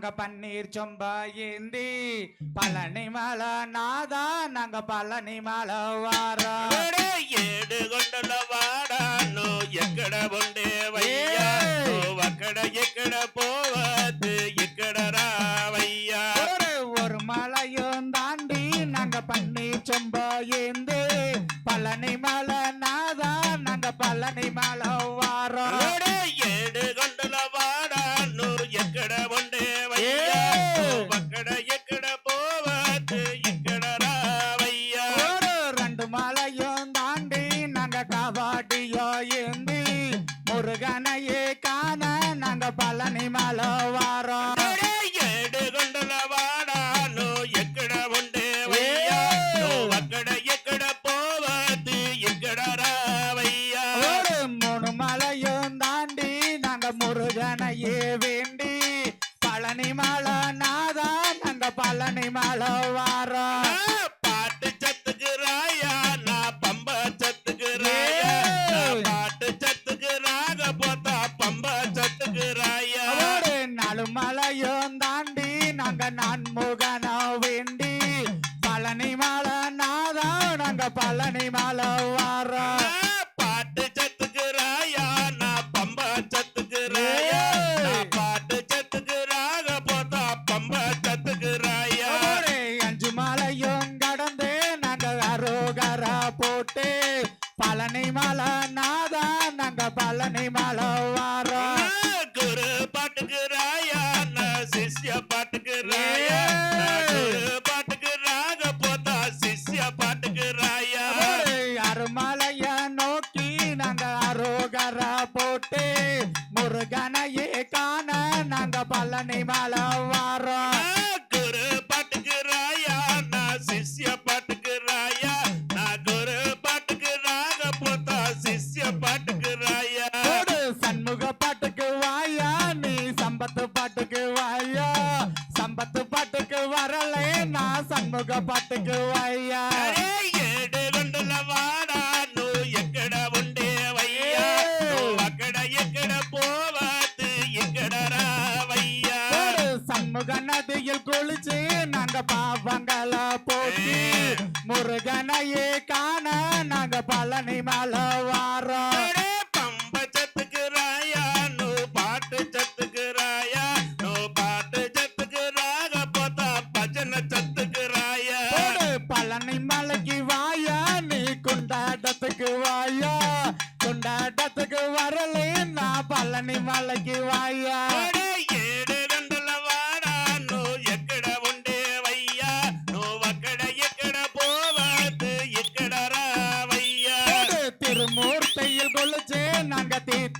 நாங்க பன்னீர் சொம்ப ஏந்தி பழனி மலை நாதா நாங்க பழனி மலை வாரா. ஏடு கொண்டுல வாடா நோ எக்கட உண்டே வையா. அக்கட எக்கட போவது எக்கட ராவையா. ஒரு மலையும் தாண்டி நாங்க பன்னீர் சொம்ப ஏந்தி பழனி மலை நாதா நாங்க பழனி மலை வாரோம் Rangapalani Malawa. பத்து பாட்டுக்கு வரல. நான் சண்முக பாட்டுக்கு வையா ஏடு ரெண்டுல வாடா. நூ எக்கட உண்டே வையா. அக்கட எக்கட போவாத்து எக்கட வையா சண்முக நதியில் குளிச்சு நாங்க பாவங்கள போட்டி. முருகனையே காண நாங்க பழனி மலவா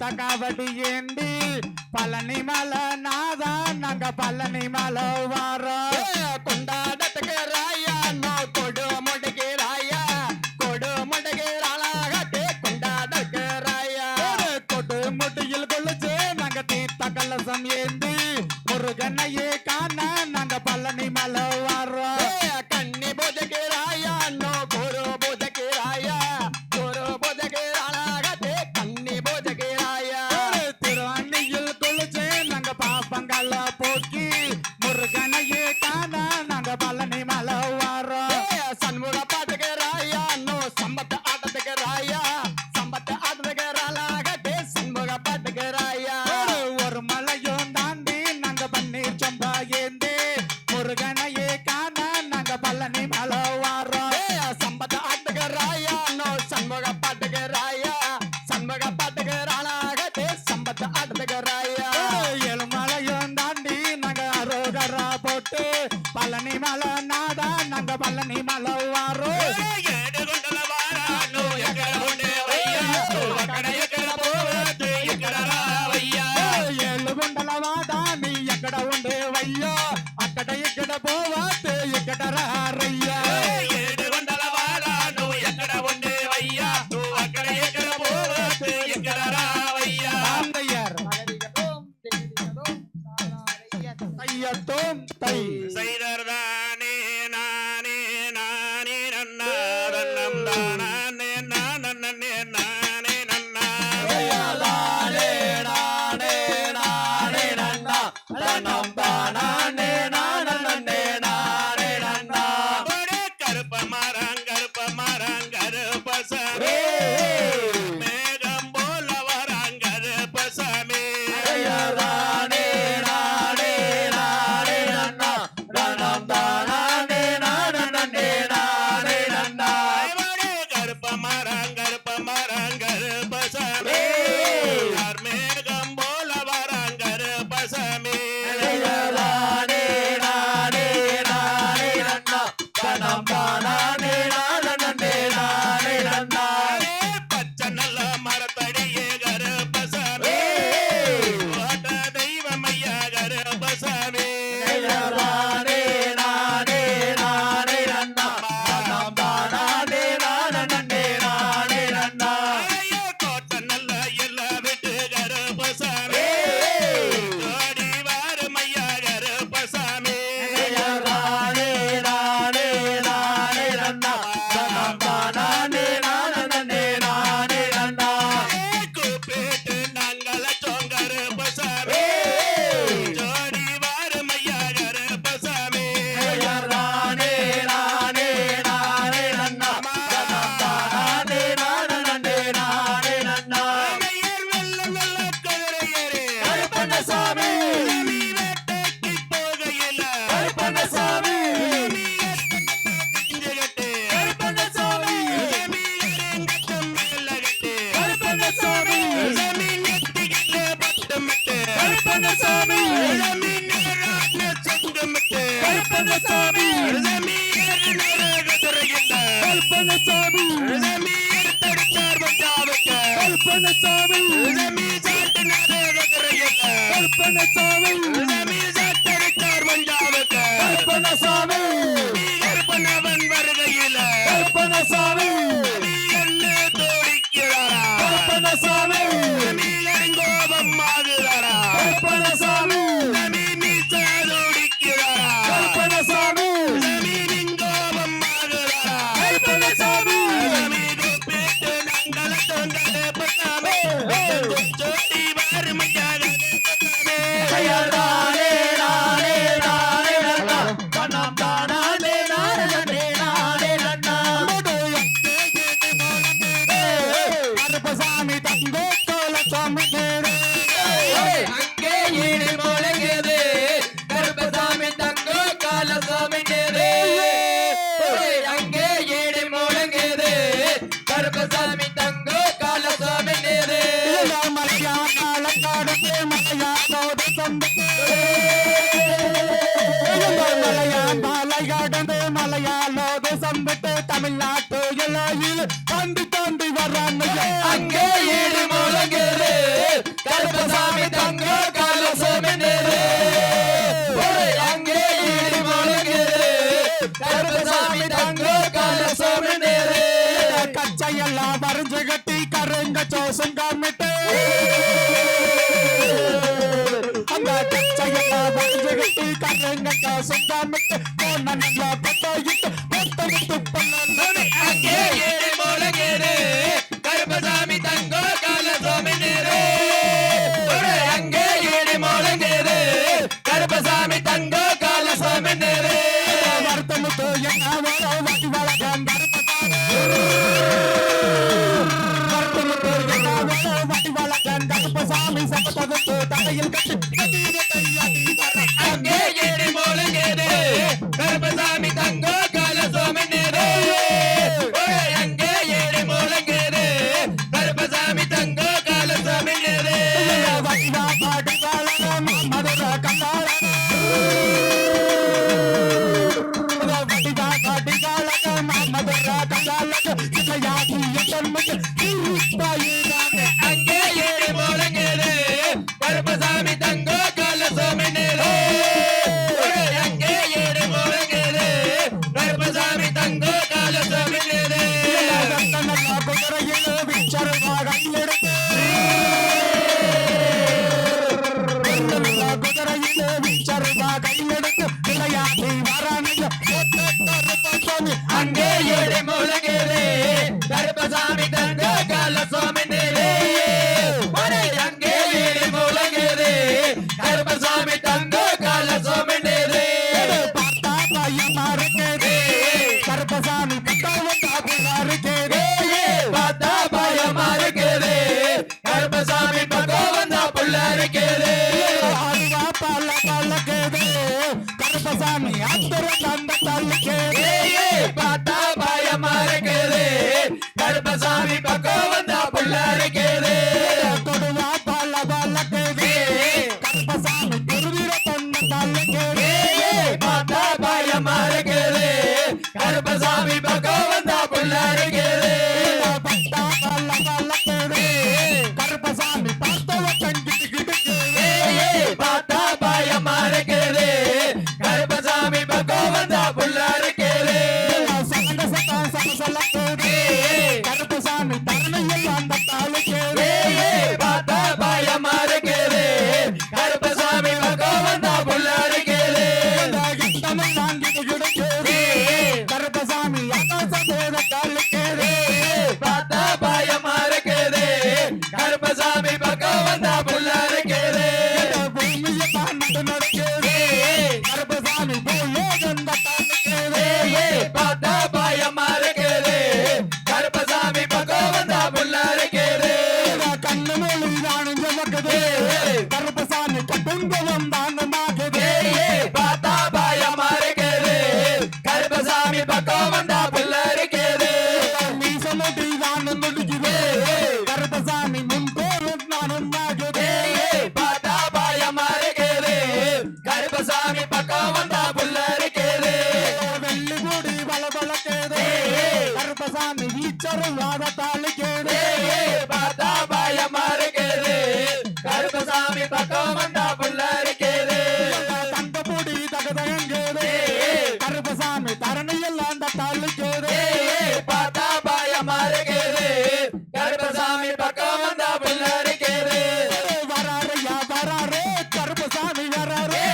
எடுத்த காவடி ஏந்தி பழனி மலை நாதான் நாங்க பழனி மலை வாரோம் பழனிசாமி பழனிசாமி பழனிசாமி பழனிசாமி கற்பனவன் வருகையில. கற்பனசாமி கோபம் ஆகுதாரா the chosen government. அந்த கச்சையெல்லாம் வஞ்சகத்தை கரங்க காசும் காமிட்டு போன நல்லா Berzal. raro.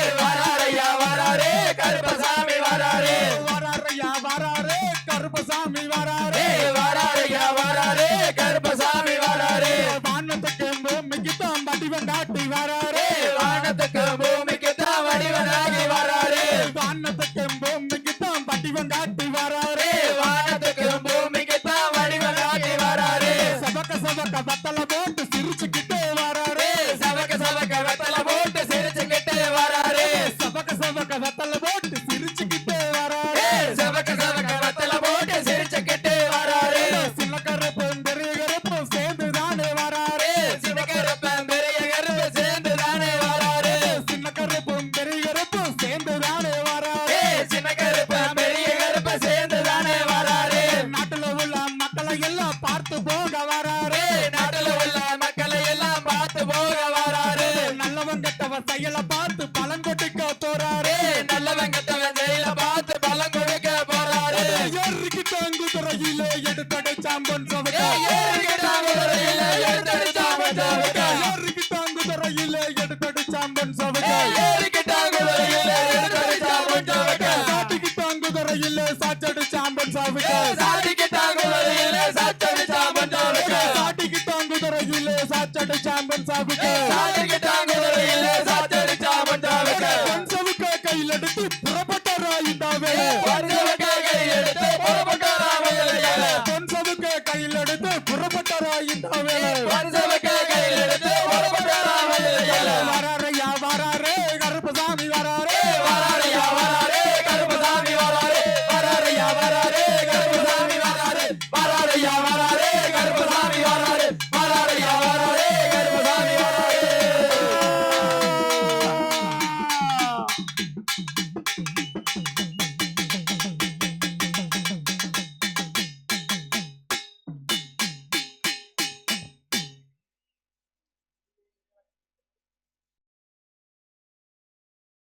வராரு. நாட்டுல உள்ள மக்களை எல்லாம் பார்த்து போக வராரு. நல்லவன் கட்டவ செயலப்பா பாபுக்கு